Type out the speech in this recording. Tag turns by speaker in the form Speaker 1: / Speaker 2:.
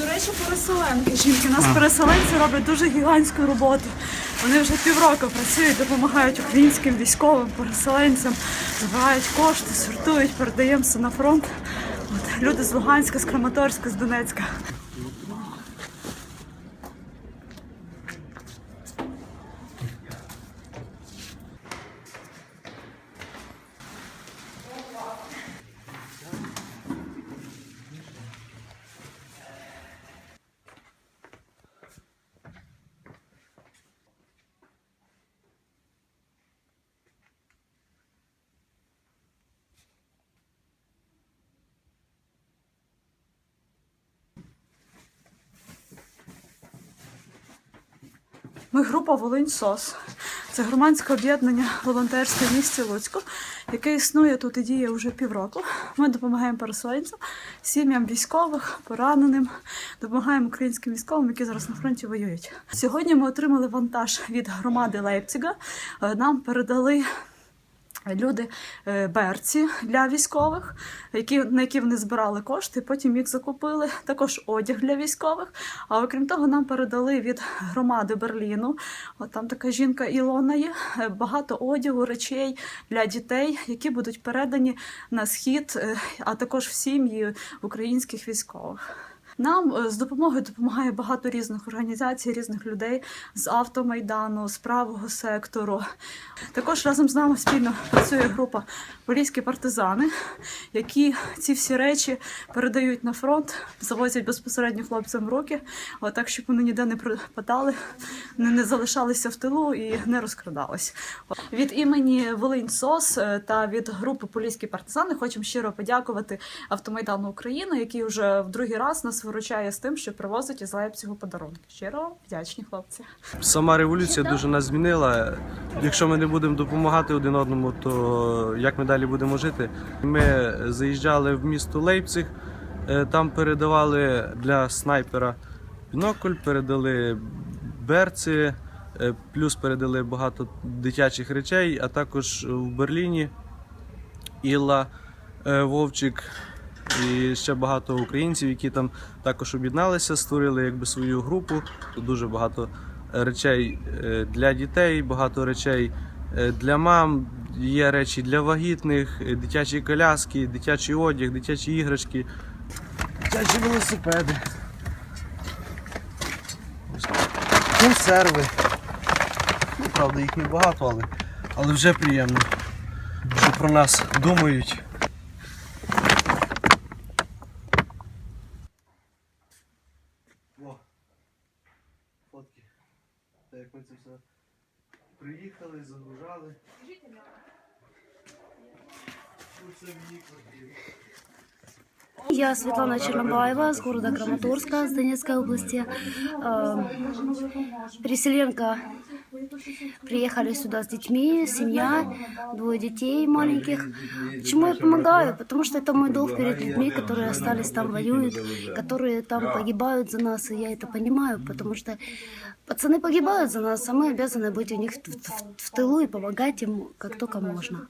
Speaker 1: до речі, переселенки. Жінки У нас переселенці роблять дуже гігантську роботу. Вони вже півроку працюють, допомагають українським військовим, переселенцям, збирають кошти, сортують, передаємо все на фронт. От, люди з Луганська, з Краматорська, з Донецька. Ми група Волинь СОС. Це громадське об'єднання волонтерське в місті Луцьку, яке існує тут і діє вже півроку. Ми допомагаємо переселенцям, сім'ям військових, пораненим, допомагаємо українським військовим, які зараз на фронті воюють. Сьогодні ми отримали вантаж від громади Лейпцига. Нам передали люди е, берці для військових, які, на які вони збирали кошти, потім їх закупили. Також одяг для військових. А окрім того, нам передали від громади Берліну. От там така жінка Ілона є. е, Багато одягу, речей для дітей, які будуть передані на схід, е, а також в сім'ї українських військових. Нам е, з допомогою допомагає багато різних організацій, різних людей з автомайдану, з правого сектору. Також разом з нами спільно працює група поліські партизани, які ці всі речі передають на фронт, завозять безпосередньо хлопцям в руки, так, щоб вони ніде не пропадали, не, залишалися в тилу і не розкрадались. Від імені Волинь СОС е, та від групи Поліські партизани хочемо щиро подякувати Автомайдану України, який вже в другий раз нас виручає з тим, що привозить із Лейпцигу подарунки. Щиро вдячні хлопці.
Speaker 2: Сама революція дуже нас змінила. Якщо ми не будемо допомагати один одному, то як ми далі будемо жити? Ми заїжджали в місто Лейпциг, е, там передавали для снайпера бінокль, передали берці, е, плюс передали багато дитячих речей, а також в Берліні Ілла е, Вовчик і ще багато українців, які там також об'єдналися, створили якби свою групу. Дуже багато речей е, для дітей, багато речей е, для мам. Є речі для вагітних, е, дитячі коляски, дитячий одяг, дитячі іграшки, дитячі велосипеди. Консерви. Ну, правда, їх не багато, але, але вже приємно, що про нас думають. О, фотки. Так як ми це все приїхали, загружали. Оце в її квартирі.
Speaker 3: Я Светлана Чернобаева с города Краматорска, с Донецкой области. Э, Переселенка. Приехали сюда с детьми, семья, двое детей маленьких. Почему я помогаю? Потому что это мой долг перед людьми, которые остались там, воюют, которые там погибают за нас, и я это понимаю, потому что пацаны погибают за нас, а мы обязаны быть у них в, в- в тылу и помогать им как только можно.